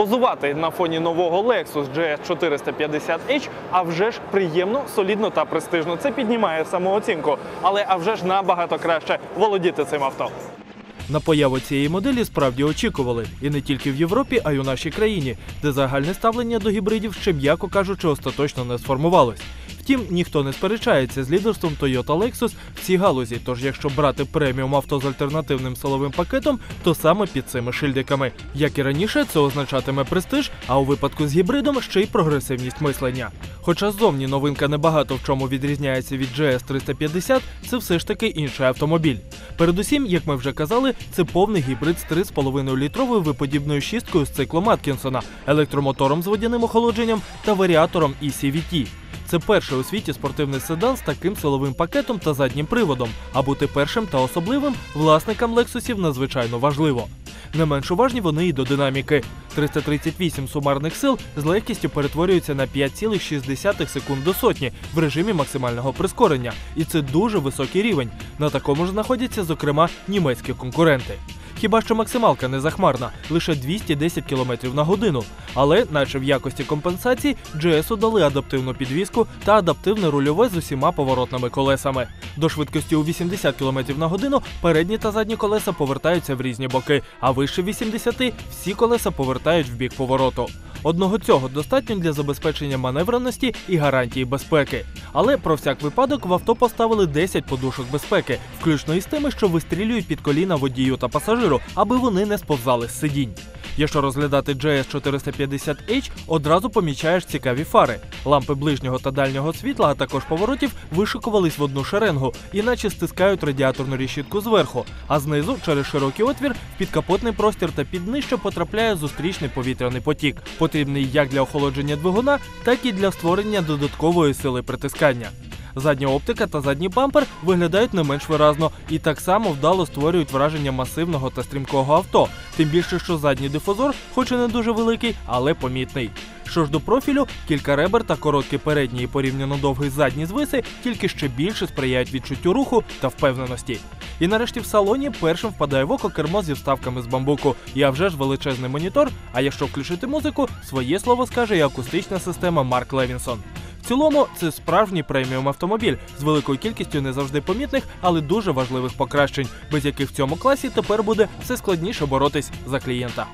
Позувати на фоні нового Lexus GS 450H, а вже ж приємно, солідно та престижно. Це піднімає самооцінку, але а вже ж набагато краще володіти цим авто. На появу цієї моделі справді очікували і не тільки в Європі, а й у нашій країні, де загальне ставлення до гібридів ще м'яко кажучи остаточно не сформувалось. Втім, ніхто не сперечається з лідерством Toyota Lexus в цій галузі. Тож, якщо брати преміум авто з альтернативним силовим пакетом, то саме під цими шильдиками. Як і раніше, це означатиме престиж, а у випадку з гібридом ще й прогресивність мислення. Хоча ззовні новинка небагато в чому відрізняється від GS 350, це все ж таки інший автомобіль. Передусім, як ми вже казали, це повний гібрид з 3,5 літровою виподібною шісткою з циклом Аткінсона, електромотором з водяним охолодженням та варіатором ECVT. Це перший у світі спортивний седан з таким силовим пакетом та заднім приводом. А бути першим та особливим власникам лексусів надзвичайно важливо. Не менш уважні вони і до динаміки. 338 сумарних сил з легкістю перетворюються на 5,6 секунд до сотні в режимі максимального прискорення. І це дуже високий рівень. На такому ж знаходяться, зокрема, німецькі конкуренти. Хіба що максималка не захмарна, лише 210 км на годину. Але, наче в якості компенсації, GS дали адаптивну підвіску та адаптивне рульове з усіма поворотними колесами. До швидкості у 80 км на годину передні та задні колеса повертаються в різні боки, а вище 80 всі колеса повертають в бік повороту. Одного цього достатньо для забезпечення маневреності і гарантії безпеки. Але про всяк випадок в авто поставили 10 подушок безпеки, включно із тими, що вистрілюють під коліна водію та пасажиру, аби вони не сповзали з сидінь. Якщо розглядати GS 450H, одразу помічаєш цікаві фари. Лампи ближнього та дальнього світла, а також поворотів вишикувались в одну шеренгу, іначе стискають радіаторну решітку зверху, а знизу, через широкий отвір, в підкапотний простір та під днище потрапляє зустрічний повітряний потік, потрібний як для охолодження двигуна, так і для створення додаткової сили притискання. Задня оптика та задній бампер виглядають не менш виразно і так само вдало створюють враження масивного та стрімкого авто. Тим більше, що задній дифузор, хоч і не дуже великий, але помітний. Що ж до профілю, кілька ребер та короткі передні і порівняно довгий задній звиси тільки ще більше сприяють відчуттю руху та впевненості. І нарешті в салоні першим впадає в око кермо зі вставками з бамбуку. А вже ж величезний монітор. А якщо включити музику, своє слово скаже і акустична система Марк Левінсон. Цілому це справжній преміум автомобіль з великою кількістю не завжди помітних, але дуже важливих покращень, без яких в цьому класі тепер буде все складніше боротись за клієнта.